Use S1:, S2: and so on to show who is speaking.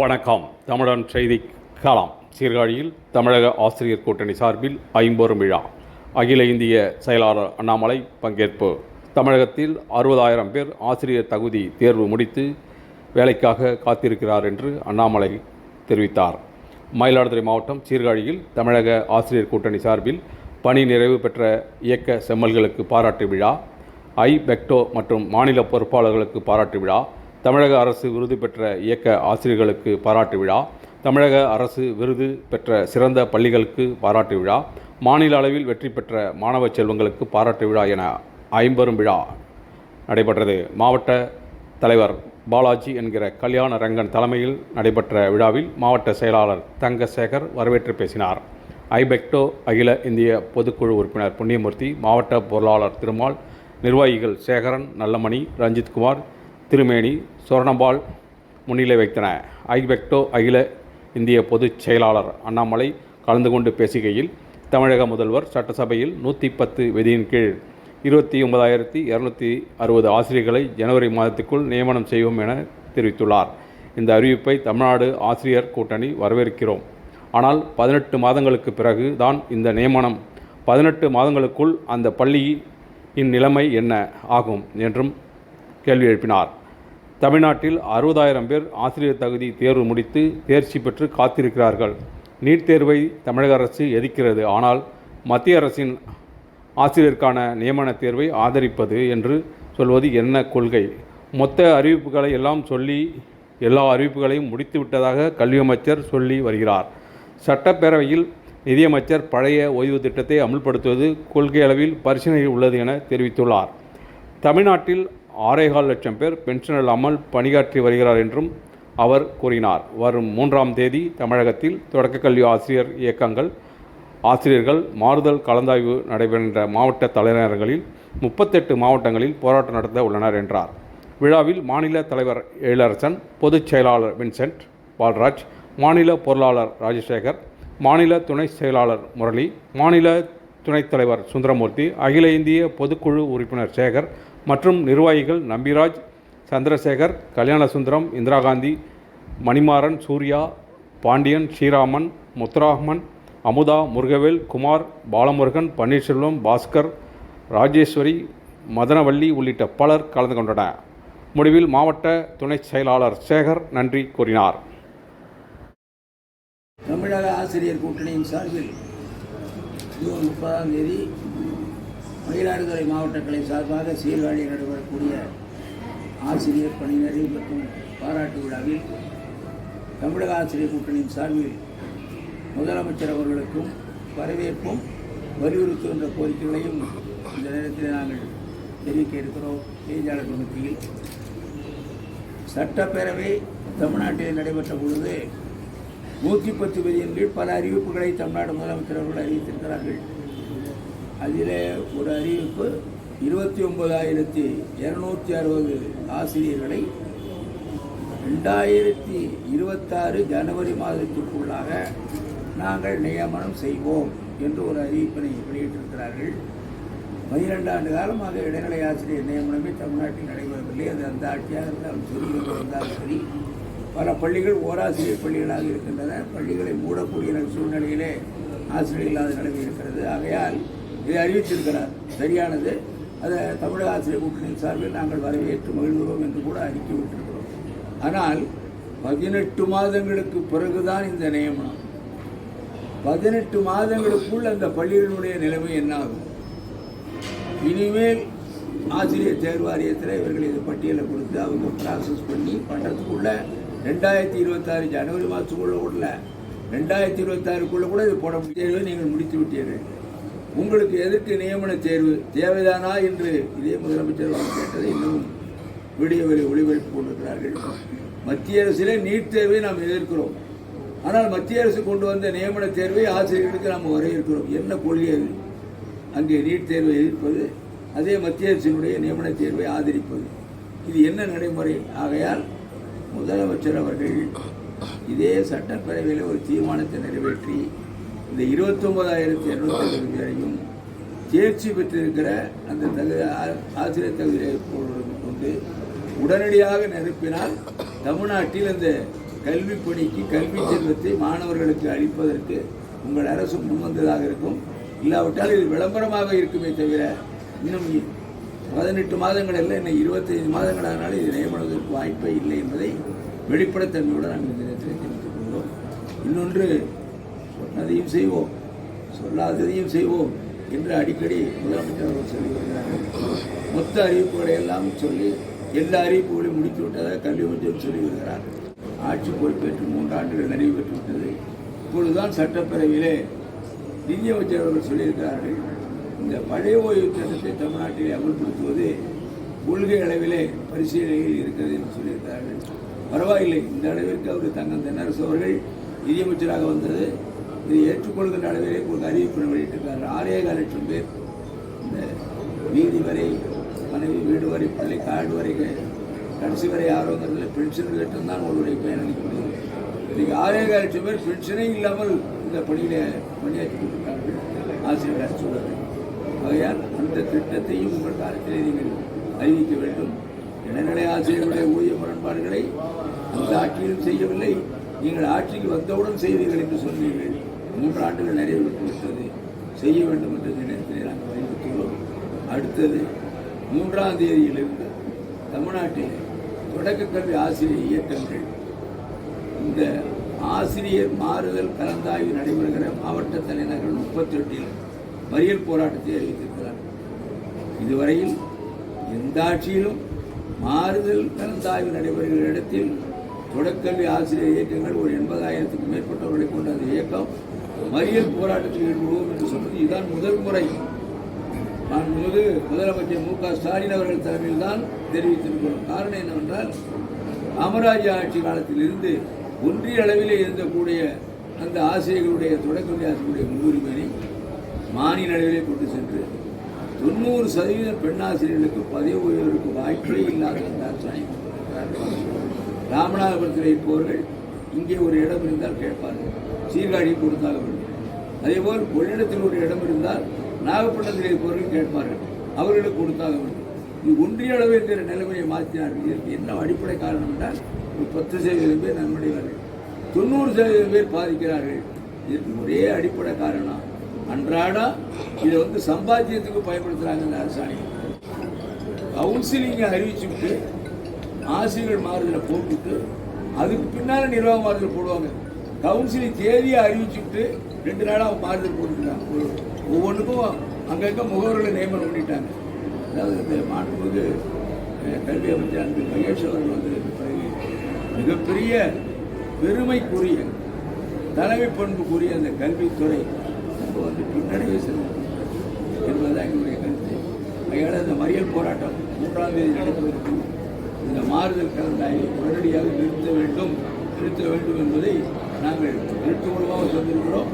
S1: வணக்கம். தமிழன் செய்தி காலம் சீர்காழியில் தமிழக ஆசிரியர் கூட்டணி சார்பில் ஐம்பொரும் விழா. அகில இந்திய செயலாளர் அண்ணாமலை பங்கேற்பு. தமிழகத்தில் அறுபதாயிரம் பேர் ஆசிரியர் தகுதி தேர்வு முடித்து வேலைக்காக காத்திருக்கிறார் என்று அண்ணாமலை தெரிவித்தார். மயிலாடுதுறை மாவட்டம் சீர்காழியில் தமிழக ஆசிரியர் கூட்டணி சார்பில் பணி நிறைவு பெற்ற இயக்க செம்மல்களுக்கு பாராட்டு விழா ஐ பெக்டோ மற்றும் மாநில பொறுப்பாளர்களுக்கு பாராட்டு விழா தமிழக அரசு விருது பெற்ற இயக்க ஆசிரியர்களுக்கு பாராட்டு விழா தமிழக அரசு விருது பெற்ற சிறந்த பள்ளிகளுக்கு பாராட்டு விழா மாநில அளவில் வெற்றி பெற்ற மாணவ செல்வங்களுக்கு பாராட்டு விழா என ஐம்பெரும் விழா நடைபெற்றது. மாவட்ட தலைவர் பாலாஜி என்கிற கல்யாண ரங்கன் தலைமையில் நடைபெற்ற விழாவில் மாவட்ட செயலாளர் தங்கசேகர் வரவேற்று பேசினார். ஐபெக்டோ அகில இந்திய பொதுக்குழு உறுப்பினர் புண்ணியமூர்த்தி மாவட்ட பொருளாளர் திருமால் நிர்வாகிகள் சேகரன் நல்லமணி ரஞ்சித்குமார் திருமேனி சொர்ணபால் முன்னிலை வைத்தன. ஐபெக்டோ அகில இந்திய பொதுச் செயலாளர் அண்ணாமலை கலந்து கொண்டு பேசுகையில் தமிழக முதல்வர் சட்டசபையில் நூற்றி பத்து விதியின் கீழ் இருபத்தி ஒன்பதாயிரத்தி இரநூத்தி அறுபது ஆசிரியர்களை ஜனவரி மாதத்துக்குள் நியமனம் செய்வோம் என தெரிவித்துள்ளார். இந்த அறிவிப்பை தமிழ்நாடு ஆசிரியர் கூட்டணி வரவேற்கிறோம். ஆனால் பதினெட்டு மாதங்களுக்கு பிறகு தான் இந்த நியமனம். பதினெட்டு மாதங்களுக்குள் அந்த பள்ளியின் நிலைமை என்ன ஆகும் என்றும் கேள்வி எழுப்பினார். தமிழ்நாட்டில் அறுபதாயிரம் பேர் ஆசிரியர் தகுதி தேர்வு முடித்து தேர்ச்சி பெற்று காத்திருக்கிறார்கள். நீட் தேர்வை தமிழக அரசு எதிர்க்கிறது. ஆனால் மத்திய அரசின் ஆசிரியருக்கான நியமன தேர்வை ஆதரிப்பது என்று சொல்வது என்ன கொள்கை? மொத்த அறிவிப்புகளை எல்லாம் சொல்லி எல்லா அறிவிப்புகளையும் முடித்து விட்டதாக கல்வி அமைச்சர் சொல்லி வருகிறார். சட்டப்பேரவையில் நிதியமைச்சர் பழைய ஓய்வு திட்டத்தை அமுல்படுத்துவது கொள்கை அளவில் பரிசீலனையில் உள்ளது என தெரிவித்துள்ளார். தமிழ்நாட்டில் ஆறேகால் லட்சம் பேர் பென்ஷன் இல்லாமல் பணியாற்றி வருகிறார் என்றும் அவர் கூறினார். வரும் மூன்றாம் தேதி தமிழகத்தில் தொடக்க கல்வி ஆசிரியர் இயக்கங்கள் ஆசிரியர்கள் மாறுதல் கலந்தாய்வு நடைபெறுகின்ற மாவட்ட தலைநகரங்களில் முப்பத்தெட்டு மாவட்டங்களில் போராட்டம் நடத்த உள்ளனர் என்றார். விழாவில் மாநில தலைவர் எழிலரசன் பொதுச் செயலாளர் வின்சென்ட் பால்ராஜ் மாநில பொருளாளர் ராஜசேகர் மாநில துணை செயலாளர் முரளி மாநில துணைத் தலைவர் சுந்தரமூர்த்தி அகில இந்திய பொதுக்குழு உறுப்பினர் சேகர் மற்றும் நிர்வாகிகள் நம்பிராஜ் சந்திரசேகர் கல்யாணசுந்தரம் இந்திரா காந்தி மணிமாறன் சூர்யா பாண்டியன் ஸ்ரீராமன் முத்துராமன் அமுதா முருகவேல் குமார் பாலமுருகன் பன்னீர்செல்வம் பாஸ்கர் ராஜேஸ்வரி மதனவள்ளி உள்ளிட்ட பலர் கலந்து கொண்டனர். முடிவில் மாவட்ட துணை செயலாளர் சேகர் நன்றி கூறினார்.
S2: தமிழக ஆசிரியர் கூட்டணியின் சார்பில் ஜூன் முப்பதாம் தேதி மயிலாடுதுறை மாவட்டங்களை சார்பாக சீர்காழியில் நடைபெறக்கூடிய ஆசிரியர் பணியினரை மற்றும் பாராட்டு விழாவில் தமிழக ஆசிரியர் கூட்டணியின் சார்பில் முதலமைச்சர் அவர்களுக்கும் வரவேற்பும் வலியுறுத்துகின்ற கோரிக்கைகளையும் இந்த நேரத்தில் நாங்கள் தெரிவிக்க இருக்கிறோம். செய்தியாளர் மத்தியில் சட்டப்பேரவை தமிழ்நாட்டில் நடைபெற்ற பொழுது நூற்றி பத்து விதியின் கீழ் பல அறிவிப்புகளை தமிழ்நாடு முதலமைச்சர் அவர்கள் அறிவித்திருக்கிறார்கள். அதில் ஒரு அறிவிப்பு. இருபத்தி ஒன்பதாயிரத்தி இரநூத்தி அறுபது ஆசிரியர்களை ரெண்டாயிரத்தி இருபத்தாறு ஜனவரி மாதத்திற்குள்ளாக நாங்கள் நியமனம் செய்வோம் என்று ஒரு அறிவிப்பினை வெளியிட்டிருக்கிறார்கள். பனிரெண்டு ஆண்டு காலமாக இடைநிலை ஆசிரியர் நியமனமே தமிழ்நாட்டில் நடைபெறவில்லை. அது அந்த ஆட்சியாக இருந்தாலும் சரி இருந்தாலும் சரி. பல பள்ளிகள் ஓராசிரியர் பள்ளிகளாக இருக்கின்றன. பள்ளிகளை மூடக்கூடிய சூழ்நிலையிலே ஆசிரியர் இல்லாத நிலைமை இருக்கிறது. ஆகையால் இதை அறிவித்திருக்கிறார். சரியானது. அதை தமிழக ஆசிரியர் கூட்டணியின் சார்பில் நாங்கள் வரவேற்று மகிழ்கிறோம் என்று கூட அறிக்கை விட்டிருக்கிறோம். ஆனால் பதினெட்டு மாதங்களுக்கு பிறகுதான் இந்த நியமனம். பதினெட்டு மாதங்களுக்குள் அந்த பள்ளிகளுடைய நிலைமை என்னாகும் இனிமேல் ஆசிரியர் தேர்வாரியத்தில் இவர்கள் இது பட்டியலை கொடுத்து அவங்க ப்ராசஸ் பண்ணி பண்ணுறதுக்குள்ள ரெண்டாயிரத்தி இருபத்தாறு ஜனவரி மாதத்துக்குள்ளே கூட ரெண்டாயிரத்தி இருபத்தாறுக்குள்ளே கூட இது போட முடியாது. நீங்கள் முடித்து விட்டீர்கள். உங்களுக்கு எதற்கு நியமன தேர்வு தேவைதானா என்று இதே முதலமைச்சர் கேட்டதை இன்னும் வீடியோவில் ஒளிபரப்பு கொண்டிருக்கிறார்கள். மத்திய அரசிலே நீட் தேர்வை நாம் எதிர்க்கிறோம். ஆனால் மத்திய அரசு கொண்டு வந்த நியமன தேர்வை ஆசிரியர்களுக்கு நாம் வரவேற்கிறோம் என்ன கொள்கை அது? அங்கே நீட் தேர்வை எதிர்ப்பது அதே மத்திய அரசினுடைய நியமன தேர்வை ஆதரிப்பது. இது என்ன நடைமுறை? ஆகையால் முதலமைச்சர் அவர்கள் இதே சட்டப்பேரவையில் ஒரு தீர்மானத்தை நிறைவேற்றி இந்த இருபத்தொன்பதாயிரத்தி இரநூத்தி அறுபது பேரையும் தேர்ச்சி பெற்றிருக்கிற அந்த தகு ஆ- ஆசிரியர் தகுதியை கொண்டு உடனடியாக நிரப்பினால் தமிழ்நாட்டில் அந்த கல்வி பணிக்கு கல்வி செல்வத்தை மாணவர்களுக்கு அளிப்பதற்கு உங்கள் அரசு முன்வந்ததாக இருக்கும். இல்லாவிட்டால் இது விளம்பரமாக இருக்குமே தவிர இன்னும் பதினெட்டு மாதங்கள் அல்ல இன்னும் இருபத்தைந்து மாதங்களானாலும் இது நியமனத்திற்கு வாய்ப்பே இல்லை என்பதை வெளிப்படைத்தன்மையோடு நாங்கள் இந்த நேரத்தில் தெரிவித்துக் கொள்கிறோம். இன்னொன்று சொன்னதையும் செய்வோம். சொல்லாததையும் செய்வோம் என்று அடிக்கடி முதலமைச்சர் அவர்கள் சொல்லி வருகிறார்கள். மொத்த அறிவிப்புகளை எல்லாம் சொல்லி எல்லா அறிவிப்புகளையும் முடித்து விட்டதாக கல்வி அமைச்சர் சொல்லி வருகிறார். ஆட்சி பொறுப்பேற்று மூன்று ஆண்டுகள் நிறைவு பெற்று விட்டது. இப்பொழுதுதான் சட்டப்பேரவையிலே நிதியமைச்சர் அவர்கள் சொல்லியிருக்கிறார்கள் இந்த பழைய ஓய்வு திட்டத்தை தமிழ்நாட்டிலே அமல்படுத்துவது கொள்கை அளவிலே பரிசீலனையில் இருக்கிறது என்று சொல்லியிருக்கிறார்கள் பரவாயில்லை. இந்த அளவிற்கு அவர் தங்கம் தென்னரசு அவர்கள் நிதியமைச்சராக வந்தது. இதை ஏற்றுக்கொள்கிற அளவிலே ஒரு அறிவிப்பு வெளியிட்டிருக்காரு ஆறே கால் லட்சம் பேர் இந்த வீதி வரை மனைவி வீடு வரை பிள்ளை காடு வரை கடைசி வரை ஆரோக்கியத்தில் பென்ஷன் தான் உங்களுடைய பயனளிக்கிறது இன்றைக்கு ஆறே கால் லட்சம் பேர் பென்ஷனே இல்லாமல் இந்த பணியில் பணியாற்றி கொண்டிருக்கார்கள் ஆசிரியர் அரசு ஆகையால் அந்த திட்டத்தையும் உங்கள் காலத்திலே நீங்கள் அறிவிக்க வேண்டும். இடைநிலை ஆசிரியர்களுடைய ஊதிய முரண்பாடுகளை அந்த ஆட்சியிலும் செய்யவில்லை. நீங்கள் ஆட்சிக்கு வந்தவுடன் செய்வீர்கள் என்று சொன்னீர்கள். மூன்று ஆண்டுகள் நிறைவேற்றி விட்டது செய்ய வேண்டும் என்ற இந்த நாங்கள் வலியுறுத்துகிறோம் அடுத்தது மூன்றாம் தேதியிலிருந்து தமிழ்நாட்டில் தொடக்க கல்வி ஆசிரியர் இயக்கங்கள். இந்த ஆசிரியர் மாறுதல் கலந்தாய்வு நடைபெறுகிற மாவட்ட தலைநகர் முப்பத்தி எட்டில் மறியல் போராட்டத்தை அறிவித்திருக்கிறார். இதுவரையில் எந்த ஆட்சியிலும் மாறுதல் கலந்தாய்வு நடைபெறுகிற இடத்தில் தொடக்கல்வி ஆசிரியர் இயக்கங்கள் ஒரு எண்பதாயிரத்துக்கும் மேற்பட்டவர்களை கொண்ட அந்த இயக்கம். மறியல் போராட்டத்தில் ஈடுபடுவோம் என்று சொன்னது இதுதான் முதல் முறை. நான் முதல் முதலமைச்சர் மு க. ஸ்டாலின் அவர்கள் தலைமையில் தான் தெரிவித்திருக்கிறோம். காரணம் என்னவென்றால் காமராஜ ஆட்சி காலத்தில் இருந்து ஒன்றிய அளவிலே இருந்தக்கூடிய அந்த ஆசிரியர்களுடைய தொடக்கல்வி ஆசிரியர்களுடைய முன்னுரிமையை மாநில அளவிலே கொண்டு சென்று தொண்ணூறு சதவீதம் பெண் ஆசிரியர்களுக்கு பதவி உயர்வுக்கு வாய்ப்பே இல்லாத அந்த அரசாணை ராமநாதபுரத்தில் இருப்பவர்கள் இங்கே ஒரு இடம் இருந்தால் கேட்பார்கள். சீர்காழி கொடுத்தாக வேண்டும் அதேபோல் கொள்ளிடத்தில் ஒரு இடம் இருந்தால் நாகப்பட்டினத்தில் இருப்பவர்கள் கேட்பார்கள். அவர்களுக்கு கொடுத்தாக வேண்டும் இது ஒன்றிய அளவு என்கிற நிலைமையை மாற்றினார்கள் இதற்கு என்ன அடிப்படை காரணம் என்றால் ஒரு பத்து சதவீதம் பேர் நன்மடைவார்கள் தொண்ணூறு சதவீதம் பேர் பாதிக்கிறார்கள். இதற்கு ஒரே அடிப்படை காரணம் அன்றாடம் இதை வந்து சம்பாத்தியத்துக்கு பயன்படுத்துகிறாங்க இந்த அரசாணை கவுன்சிலிங்கை அறிவிச்சுட்டு ஆசிரியர்கள் மாறுதலை போட்டுட்டு அதுக்கு பின்னால் நிர்வாக மாறுதல் போடுவாங்க. கவுன்சிலிங் தேதியை அறிவிச்சுட்டு ரெண்டு நாளாக அவன் மாறுதல் போட்டுட்டாங்க ஒரு- ஒவ்வொன்றுக்கும் அங்கங்கே முகவர்களை நியமனம் பண்ணிட்டாங்க. அதாவது இந்த மாண்புமிகு கல்வி அமைச்சர் அன்பு மகேஷ் அவர்கள் வந்ததுக்கு பிறகு மிகப்பெரிய பெருமைக்குரிய தலைமை பண்புக்குரிய அந்த கல்வித்துறை நம்ம வந்து பின்னடைவு செல்லும் என்பதுதான் எங்களுடைய கருத்து. அதனால் இந்த மறியல் போராட்டம் மூன்றாம் தேதி நடப்பதற்கு இந்த மாறுதல் கலந்தாயை உடனடியாக நிறுத்த வேண்டும். நிறுத்த வேண்டும் என்பதை நாங்கள் எழுத்து சொல்லியிருக்கிறோம்.